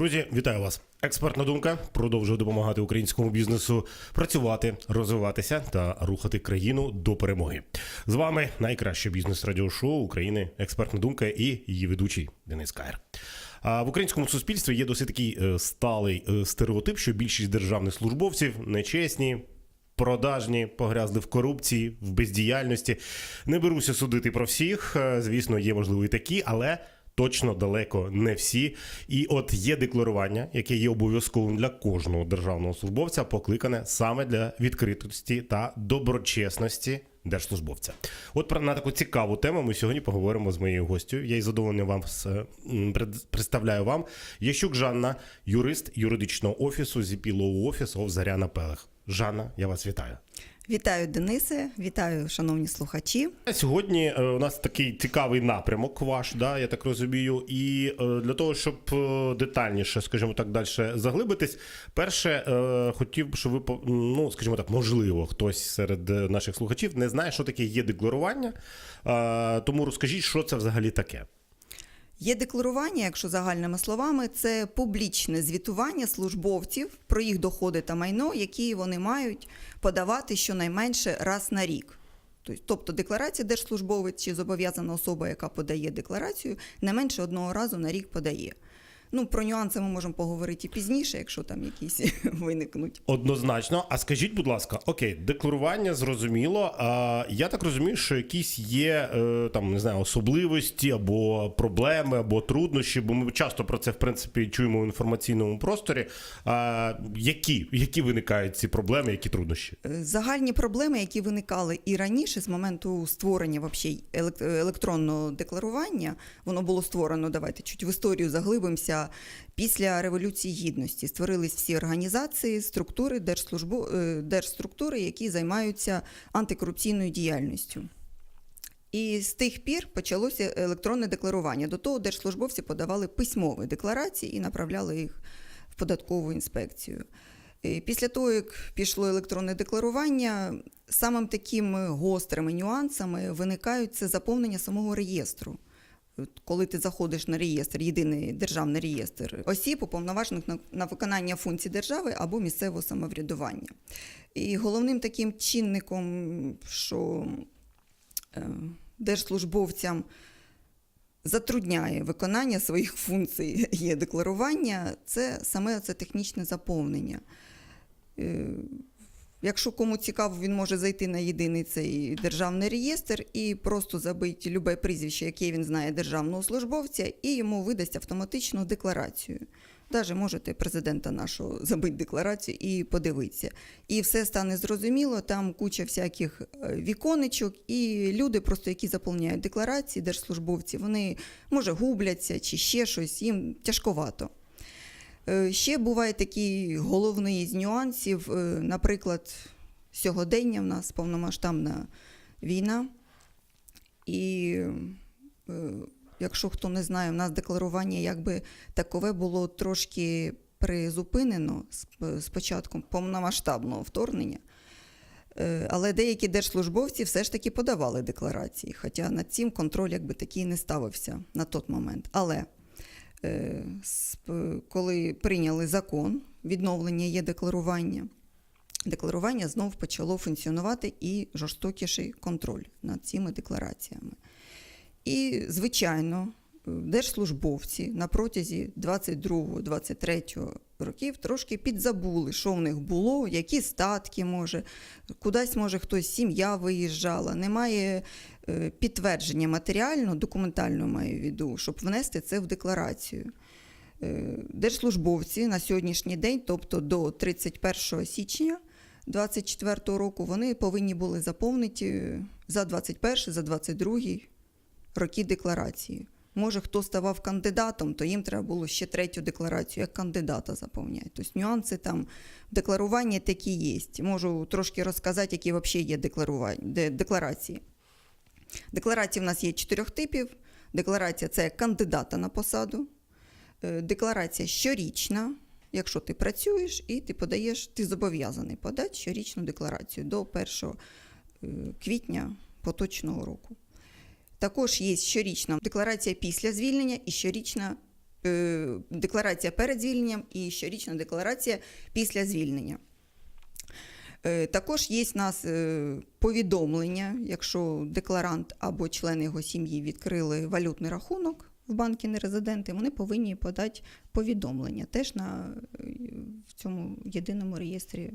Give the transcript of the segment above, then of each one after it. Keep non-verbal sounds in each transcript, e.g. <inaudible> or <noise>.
Друзі, вітаю вас! Експертна думка продовжує допомагати українському бізнесу працювати, розвиватися та рухати країну до перемоги. З вами найкраще бізнес радіошоу України. Експертна думка і її ведучий Денис Каєр. А в українському суспільстві є досить такий е, сталий е, стереотип, що більшість державних службовців нечесні. Продажні, погрязли в корупції, в бездіяльності. Не беруся судити про всіх. е, Звісно, є можливо і такі, але точно далеко не всі. І от є декларування, яке є обов'язковим для кожного державного службовця, покликане саме для відкритості та доброчесності держслужбовця. От про на таку цікаву тему ми сьогодні поговоримо з моєю гостю. Я із задоволенням вам пред- представляю вам Ящук Жанна, юрист юридичного офісу ZP Law Office of Заряна Пелех. Жанна, я вас вітаю. Вітаю, Денисе, вітаю, шановні слухачі. Сьогодні е, у нас такий цікавий напрямок ваш, да, я так розумію. І е, для того, щоб е, детальніше, скажімо так, далі заглибитись, перше хотів би, щоб ви ну, скажімо так, можливо, хтось серед наших слухачів не знає, що таке є декларування. Тому розкажіть, що це взагалі таке. Є декларування, якщо загальними словами, це публічне звітування службовців про їх доходи та майно, які вони мають подавати щонайменше раз на рік. Тобто- декларація держслужбовець чи зобов'язана особа, яка подає декларацію, не менше одного разу на рік подає. Ну, про нюанси ми можемо поговорити і пізніше, якщо там якісь <laughs> виникнуть. Однозначно. А скажіть, будь ласка, окей, декларування зрозуміло. А я так розумію, що якісь є е, там не знаю особливості або проблеми, або труднощі, бо ми часто про це в принципі чуємо в інформаційному просторі. А, які, які виникають ці проблеми, які труднощі? Е, Загальні проблеми, які виникали і раніше з моменту створення вообще елек- електронного декларування, воно було створено, давайте чуть в історію заглибимося. Після Революції Гідності створились всі організації, структури, держслужбу, е, держструктури, які займаються антикорупційною діяльністю. І з тих пір почалося електронне декларування. До того держслужбовці подавали письмові декларації і направляли їх в податкову інспекцію. Після того, як пішло електронне декларування, самим такими гострими нюансами виникають це заповнення самого реєстру. Коли ти заходиш на реєстр, єдиний державний реєстр осіб, уповноважених на, на виконання функцій держави або місцевого самоврядування. І головним таким чинником, що е, держслужбовцям затрудняє виконання своїх функцій є декларування, це саме це технічне заповнення. Якщо кому цікаво, він може зайти на єдиний цей державний реєстр і просто забити любе прізвище, яке він знає державного службовця, і йому видасть автоматичну декларацію. Даже можете президента нашого забити декларацію і подивитися. І все стане зрозуміло, там куча всяких е, віконечок, і люди, просто які заповняють декларації, держслужбовці, вони може губляться чи ще щось, їм тяжковато. Е, Ще буває такий головний з нюансів, е, наприклад, сьогодення в нас повномасштабна війна. І е, якщо хто не знає, в нас декларування якби такове було трошки призупинено з, початком повномасштабного вторгнення. Але деякі держслужбовці все ж таки подавали декларації, хоча над цим контроль якби такий не ставився на той момент. Але коли прийняли закон, відновлення є декларування, декларування знов почало функціонувати і жорстокіший контроль над цими деклараціями. І, звичайно, держслужбовці на протязі 22-23 років трошки підзабули, що в них було, які статки може, кудись може хтось сім'я виїжджала, немає е, підтвердження матеріально, документально маю в виду, щоб внести це в декларацію. Е, Держслужбовці на сьогоднішній день, тобто до 31 січня 2024 року, вони повинні були заповнити за 21, за 22 роки декларації. Може, хто ставав кандидатом, то їм треба було ще третю декларацію як кандидата заповняти. Тобто нюанси там в декларуванні такі є. Можу трошки розказати, які взагалі є декларації. Декларації в нас є чотирьох типів. Декларація це кандидата на посаду. Е, Декларація щорічна, якщо ти працюєш і ти подаєш, ти зобов'язаний подати щорічну декларацію до 1 е, квітня поточного року. Також є щорічна декларація після звільнення і щорічна е, декларація перед звільненням і щорічна декларація після звільнення. Е, Також є в нас е, повідомлення, якщо декларант або члени його сім'ї відкрили валютний рахунок в банки нерезиденти, вони повинні подати повідомлення теж на в цьому єдиному реєстрі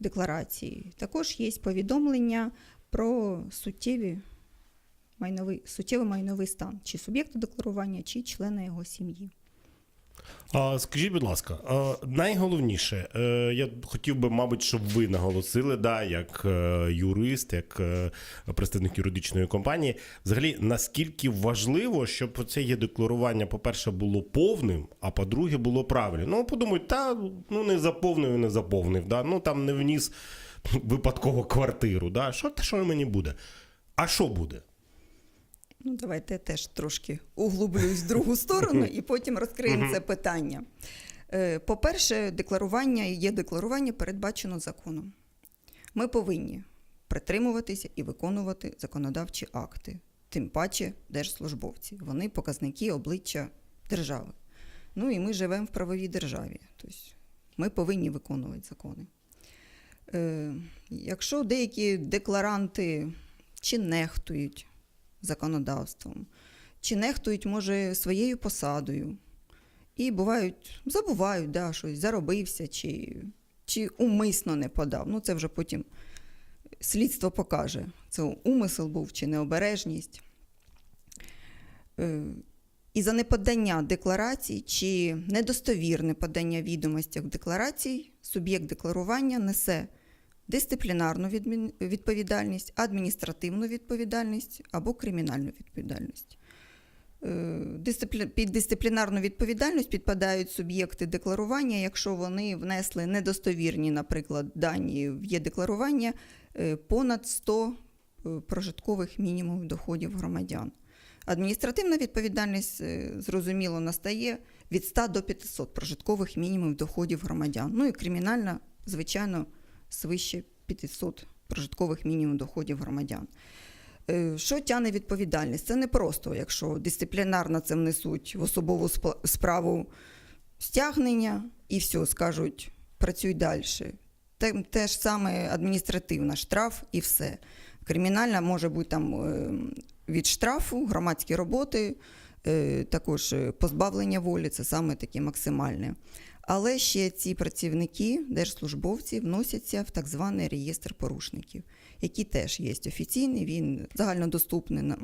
декларації. Також є повідомлення про суттєві майновий, суттєвий майновий стан чи суб'єкту декларування, чи члена його сім'ї. А, скажіть, будь ласка, найголовніше, е, я хотів би, мабуть, щоб ви наголосили, да, як е, юрист, як е, представник юридичної компанії, взагалі, наскільки важливо, щоб це є декларування, по-перше, було повним, а по-друге, було правильним. Ну, подумають, та ну не заповнив, не заповнив, да, ну там не вніс випадково квартиру. Да, що, та що мені буде? А що буде? Ну, давайте я теж трошки углублюсь в другу сторону і потім розкриємо це питання. Е, По-перше, декларування є декларування передбачено законом. Ми повинні притримуватися і виконувати законодавчі акти, тим паче держслужбовці. Вони показники обличчя держави. Ну і ми живемо в правовій державі. Тобто ми повинні виконувати закони. Е, Якщо деякі декларанти чи нехтують законодавством, чи нехтують, може, своєю посадою. І бувають, забувають, да, щось заробився, чи, чи умисно не подав. Ну, це вже потім слідство покаже, це умисел був чи необережність. Е, І за неподання декларацій чи недостовірне подання відомостей в декларацій суб'єкт декларування несе дисциплінарну відповідальність, адміністративну відповідальність або кримінальну відповідальність. Е, Під дисциплінарну відповідальність підпадають суб'єкти декларування, якщо вони внесли недостовірні, наприклад, дані в є-декларування е, понад 100 е, прожиткових мінімумів доходів громадян. Адміністративна відповідальність, зрозуміло, настає від 100 до 500 прожиткових мінімумів доходів громадян. Ну і кримінальна, звичайно, свище 500 прожиткових мінімумів доходів громадян. Е, Що тягне відповідальність? Це не просто, якщо дисциплінарно це внесуть в особову справу стягнення і все, скажуть, працюй далі. Те, те ж саме адміністративна, штраф і все. Кримінальна може бути там е, від штрафу, громадські роботи, е, також позбавлення волі, це саме таке максимальне. Але ще ці працівники, держслужбовці, вносяться в так званий реєстр порушників, який теж є офіційний, він загальнодоступний на,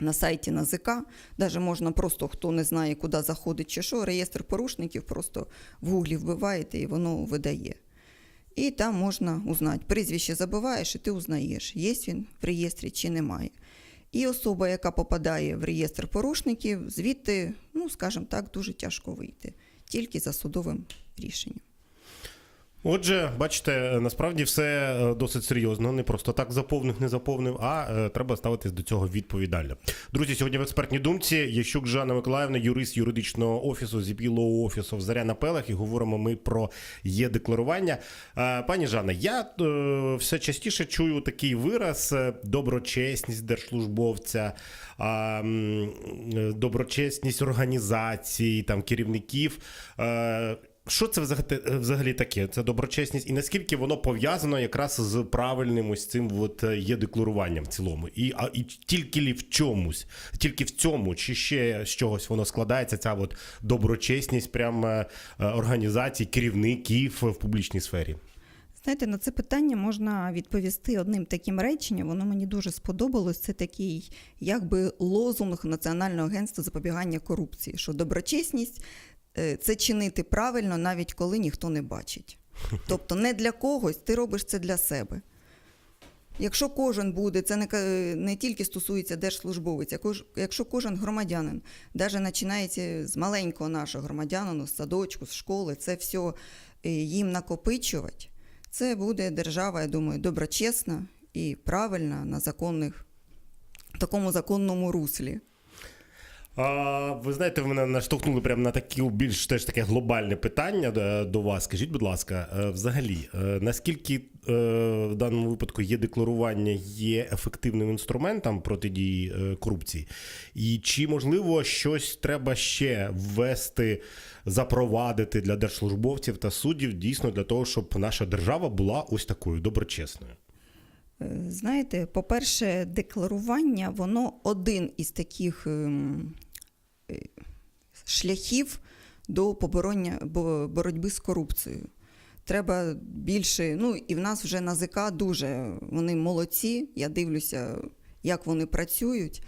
на сайті НАЗК. Навіть можна просто, хто не знає, куди заходить чи що, реєстр порушників просто в гуглі вбиваєте і воно видає. І там можна узнати. Прізвище забуваєш, і ти узнаєш, є він в реєстрі чи немає. І особа, яка попадає в реєстр порушників, звідти, ну скажімо так, дуже тяжко вийти, тільки за судовим рішенням. Отже, бачите, насправді все е, досить серйозно. Не просто так заповнив, не заповнив, а е, треба ставитись до цього відповідально. Друзі, сьогодні в експертній думці Ящук Жанна Миколаївна, юрист юридичного офісу ZP Law офісу в Заря на Пелах, і говоримо ми про є декларування. Е, Пані Жанна, я все частіше чую такий вираз доброчесність держслужбовця, доброчесність організацій, там керівників. Е, що це взагалі, взагалі таке? Це доброчесність, і наскільки воно пов'язано якраз з правильним ось цим от е, є декларуванням в цілому? І, а, і тільки лі в чомусь, тільки в цьому, чи ще з чогось воно складається, ця от доброчесність прям е, е, організацій, керівників в публічній сфері? Знаєте, на це питання можна відповісти одним таким реченням. Воно мені дуже сподобалось. Це такий, якби лозунг Національного агентства запобігання корупції, що доброчесність е, це чинити правильно, навіть коли ніхто не бачить. Тобто не для когось, ти робиш це для себе. Якщо кожен буде, це не, не тільки стосується держслужбовець, якщо кожен громадянин, навіть починається з маленького нашого громадянина, з садочку, з школи, це все е, їм накопичувати, це буде держава, я думаю, доброчесна і правильна на законних, такому законному руслі. А, ви знаєте, ви мене наштовхнули прямо на таке більш теж таке глобальне питання до, до вас. Скажіть, будь ласка, е, взагалі, е, наскільки е, в даному випадку є декларування є ефективним інструментом протидії е, корупції? І чи можливо щось треба ще ввести, запровадити для держслужбовців та суддів дійсно для того, щоб наша держава була ось такою доброчесною? Е, Знаєте, по-перше, декларування воно один із таких ем, е, шляхів до побороння боротьби з корупцією. Треба більше, ну і в нас вже НАЗК дуже вони молодці. Я дивлюся, як вони працюють.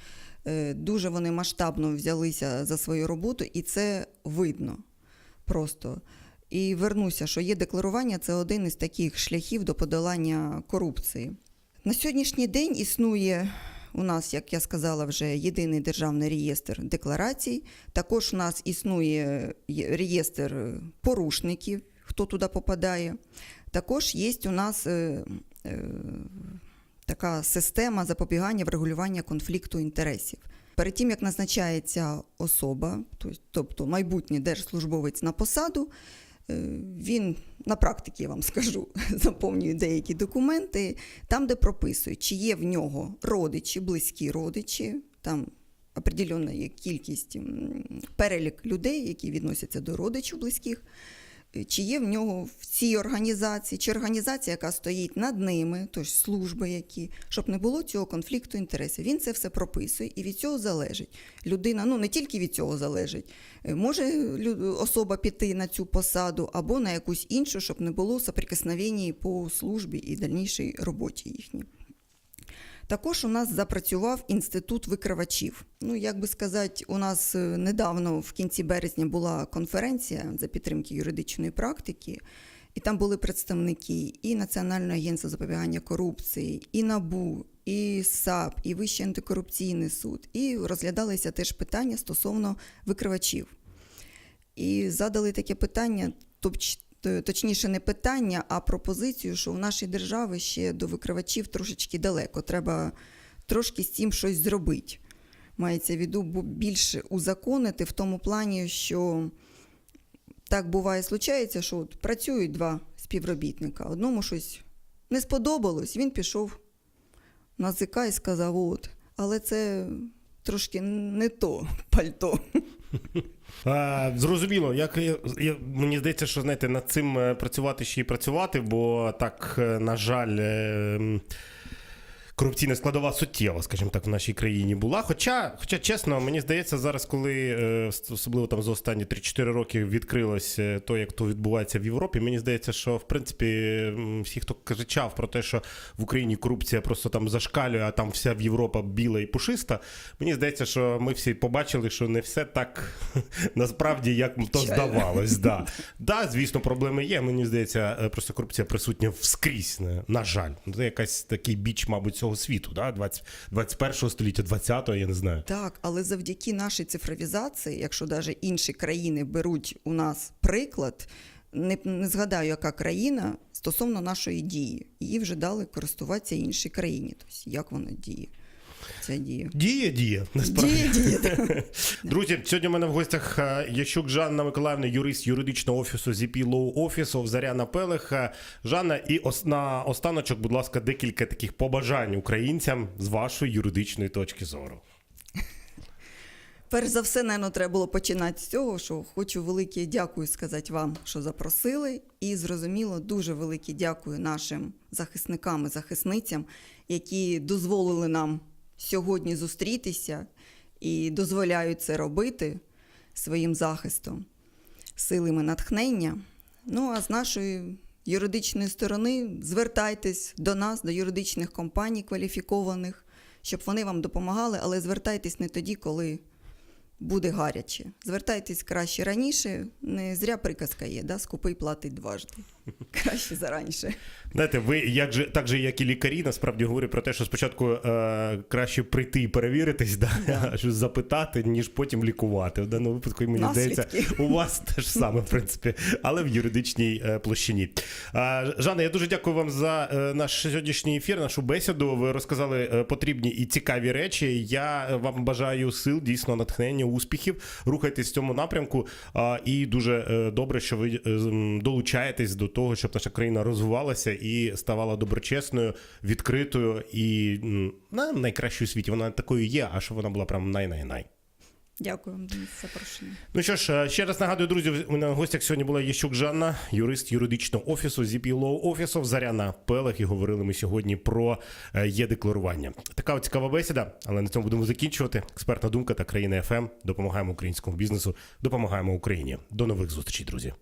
Е, Дуже вони масштабно взялися за свою роботу, і це видно просто. І вернуся, що є декларування це один із таких шляхів до подолання корупції. На сьогоднішній день існує у нас, як я сказала, вже єдиний державний реєстр декларацій. Також у нас існує реєстр е, порушників, хто туди попадає. Також є у нас е, е, така система запобігання врегулювання конфлікту інтересів. Перед тим, як назначається особа, тобто майбутній держслужбовець на посаду, е, він на практиці, я вам скажу, <laughs> заповнює деякі документи, там, де прописують, чи є в нього родичі, близькі родичі, там определена є кількість перелік людей, які відносяться до родичів близьких. Е, Чи є в нього в цій організації, чи організація, яка стоїть над ними, тож служби які, щоб не було цього конфлікту інтересів. Він це все прописує, і від цього залежить. Людина, ну не тільки від цього залежить, е, може особа піти на цю посаду або на якусь іншу, щоб не було соприкосновень по службі і дальнішій роботі їхній. Також у нас запрацював інститут викривачів. Ну, як би сказати, у нас е, недавно в кінці березня була конференція за підтримки юридичної практики, і там були представники і Національного агентства запобігання корупції, і НАБУ, і САП, і Вищий антикорупційний суд. І розглядалися теж питання стосовно викривачів. І задали таке питання, топч- т- точніше, не питання, а пропозицію, що в нашій державі ще до викривачів трошечки далеко. Треба трошки з цим щось зробити. Мається в виду бу- більше узаконити в тому плані, що так буває, случається, що от працюють два співробітника. Одному щось не сподобалось, він пішов на ЗК і сказав: от, але це трошки не то <laughs> пальто. <laughs> А, зрозуміло, як я, мені здається, що знаєте, над цим е, працювати ще й працювати, бо так, е, на жаль, е, корупційна складова суттєва, скажімо так, в нашій країні була. Хоча, хоча чесно, мені здається, зараз, коли е, особливо там за останні 3-4 роки відкрилось е, то, як то відбувається в Європі, мені здається, що в принципі всі, хто кричав про те, що в Україні корупція просто там зашкалює, а там вся Європа біла і пушиста. Мені здається, що ми всі побачили, що не все так <laughs> насправді, як то здавалось. Да. <laughs> да, звісно, проблеми є. Мені здається, е, просто корупція присутня вскрізь. На жаль, це якась такий біч, мабуть, цього світу, да? 20, 21 століття, 20-го, я не знаю. Так, але завдяки нашій цифровізації, якщо навіть інші країни беруть у нас приклад, не, не згадаю, яка країна стосовно нашої дії. Її вже дали користуватися іншій країні. Тобто, як вона діє? Ця дія. Діє, діє. Насправді. Діє, діє. так. <laughs> Друзі, сьогодні в мене в гостях е, Ящук Жанна Миколаївна, юрист юридичного офісу ZP Law Office, Заряна Пелех. Е, Жанна, і ос- на останочок, будь ласка, декілька таких побажань українцям з вашої юридичної точки зору. Перш за все, напевно, треба було починати з цього, що хочу велике дякую сказати вам, що запросили. І зрозуміло, дуже велике дякую нашим захисникам і захисницям, які дозволили нам сьогодні зустрітися і дозволяють це робити своїм захистом, силами натхнення. Ну а з нашої юридичної сторони звертайтесь до нас, до юридичних компаній кваліфікованих, щоб вони вам допомагали, але звертайтесь не тоді, коли буде гаряче. Звертайтесь краще раніше. Не зря приказка є, да? скупий платить дважди. <laughs> краще зараніше. Знаєте, ви як же так же, як і лікарі, насправді говорять про те, що спочатку е, краще прийти і перевіритись, да, Да. <laughs> щось запитати, ніж потім лікувати. В даному випадку мені Наслідки. здається, у вас те ж саме, в принципі, але в юридичній е, площині. А, Жанна, я дуже дякую вам за е, наш сьогоднішній ефір, нашу бесіду. Ви розказали е, потрібні і цікаві речі. Я е, вам бажаю сил, дійсно натхнення, успіхів. Рухайтесь в цьому напрямку. А, і дуже е, добре, що ви е, долучаєтесь до того, щоб наша країна розвивалася і ставала доброчесною, відкритою і на найкращою світі. Вона такою є, а щоб вона була прям най-най-най. Дякую вам за запрошення. Ну що ж, е, ще раз нагадую, друзі, у мене в гостях сьогодні була Єщук Жанна, юрист юридичного офісу ZP Law Office, Заряна Пелех. І говорили ми сьогодні про е, є-декларування. Така от цікава бесіда, але на цьому будемо закінчувати. Експертна думка та країна ФМ. Допомагаємо українському бізнесу, допомагаємо Україні. До нових зустрічей, друзі.